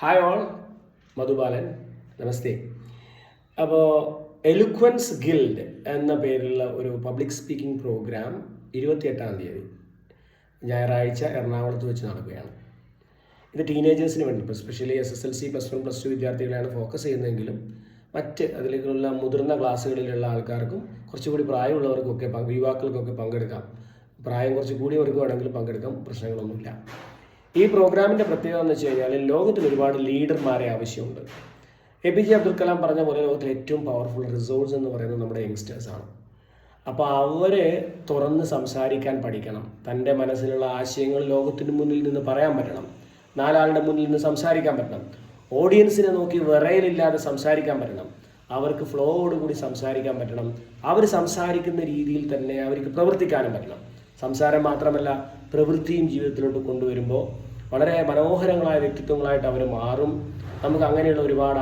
Hi all മധുബാലൻ നമസ്തേ അപ്പോൾ എലുക്വൻസ് guild എന്ന പേരിലുള്ള ഒരു പബ്ലിക് സ്പീക്കിംഗ് പ്രോഗ്രാം ഇരുപത്തിയെട്ടാം തീയതി ഞായറാഴ്ച എറണാകുളത്ത് വെച്ച് നടക്കുകയാണ്. ഇത് ടീനേജേഴ്സിന് വേണ്ടി ഇപ്പോൾ specially S S L C plus one plus two വിദ്യാർത്ഥികളെയാണ് focus ചെയ്യുന്നതെങ്കിലും മറ്റ് അതിലേക്കുള്ള മുതിർന്ന ക്ലാസ്സുകളിലുള്ള ആൾക്കാർക്കും കുറച്ചുകൂടി പ്രായമുള്ളവർക്കൊക്കെ യുവാക്കൾക്കൊക്കെ പങ്കെടുക്കാം. പ്രായം കുറച്ച് കൂടിയവർക്ക് വേണമെങ്കിൽ പങ്കെടുക്കാം. പ്രശ്നങ്ങളൊന്നുമില്ല. ഈ പ്രോഗ്രാമിന്റെ പ്രത്യേകത എന്ന് വെച്ച് കഴിഞ്ഞാൽ ലോകത്തിൽ ഒരുപാട് ലീഡർമാരെ ആവശ്യമുണ്ട്. A P J Abdul Kalam പറഞ്ഞ പോലെ ലോകത്തിലെ ഏറ്റവും പവർഫുൾ റിസോഴ്സ് എന്ന് പറയുന്നത് നമ്മുടെ യങ്സ്റ്റേഴ്സാണ് അപ്പോൾ അവരെ തുറന്ന് സംസാരിക്കാൻ പഠിക്കണം. തന്റെ മനസ്സിലുള്ള ആശയങ്ങൾ ലോകത്തിന് മുന്നിൽ നിന്ന് പറയാൻ പറ്റണം. നാലാളുടെ മുന്നിൽ നിന്ന് സംസാരിക്കാൻ പറ്റണം. ഓഡിയൻസിനെ നോക്കി വിറയലില്ലാതെ സംസാരിക്കാൻ പറ്റണം. അവർക്ക് ഫ്ലോയോടുകൂടി സംസാരിക്കാൻ പറ്റണം. അവർ സംസാരിക്കുന്ന രീതിയിൽ തന്നെ അവർക്ക് പ്രവർത്തിക്കാനും പറ്റണം. സംസാരം മാത്രമല്ല പ്രവൃത്തിയും ജീവിതത്തിലോട്ട് കൊണ്ടുവരുമ്പോൾ വളരെ മനോഹരങ്ങളായ വ്യക്തിത്വങ്ങളായിട്ട് അവർ മാറും. നമുക്ക് അങ്ങനെയുള്ള ഒരുപാട്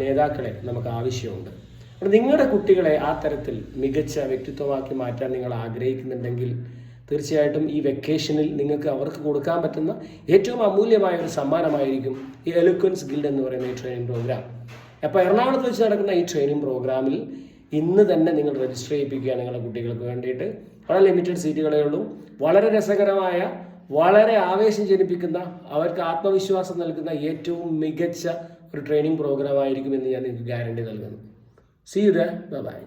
നേതാക്കളെ നമുക്ക് ആവശ്യമുണ്ട്. അപ്പോൾ നിങ്ങളുടെ കുട്ടികളെ ആ തരത്തിൽ മികച്ച വ്യക്തിത്വമാക്കി മാറ്റാൻ നിങ്ങൾ ആഗ്രഹിക്കുന്നുണ്ടെങ്കിൽ തീർച്ചയായിട്ടും ഈ വെക്കേഷനിൽ നിങ്ങൾക്ക് അവർക്ക് കൊടുക്കാൻ പറ്റുന്ന ഏറ്റവും അമൂല്യമായ ഒരു സമ്മാനമായിരിക്കും ഈ എലുക്വൻസ് ഗിൽഡ് എന്ന് പറയുന്ന ഈ ട്രെയിനിങ് പ്രോഗ്രാം അപ്പോൾ എറണാകുളത്ത് വെച്ച് നടക്കുന്ന ഈ ട്രെയിനിങ് പ്രോഗ്രാമിൽ ഇന്ന് തന്നെ നിങ്ങൾ രജിസ്റ്റർ ചെയ്യിപ്പിക്കുക നിങ്ങളുടെ കുട്ടികൾക്ക് വേണ്ടിയിട്ട്. വളരെ ലിമിറ്റഡ് സീറ്റുകളേ ഉള്ളൂ. വളരെ രസകരമായ വളരെ ആവേശം ജനിപ്പിക്കുന്ന അവർക്ക് ആത്മവിശ്വാസം നൽകുന്ന ഏറ്റവും മികച്ച ഒരു ട്രെയിനിങ് പ്രോഗ്രാം ആയിരിക്കും എന്ന് ഞാൻ നിങ്ങൾക്ക് ഗ്യാരണ്ടി നൽകുന്നു. C U by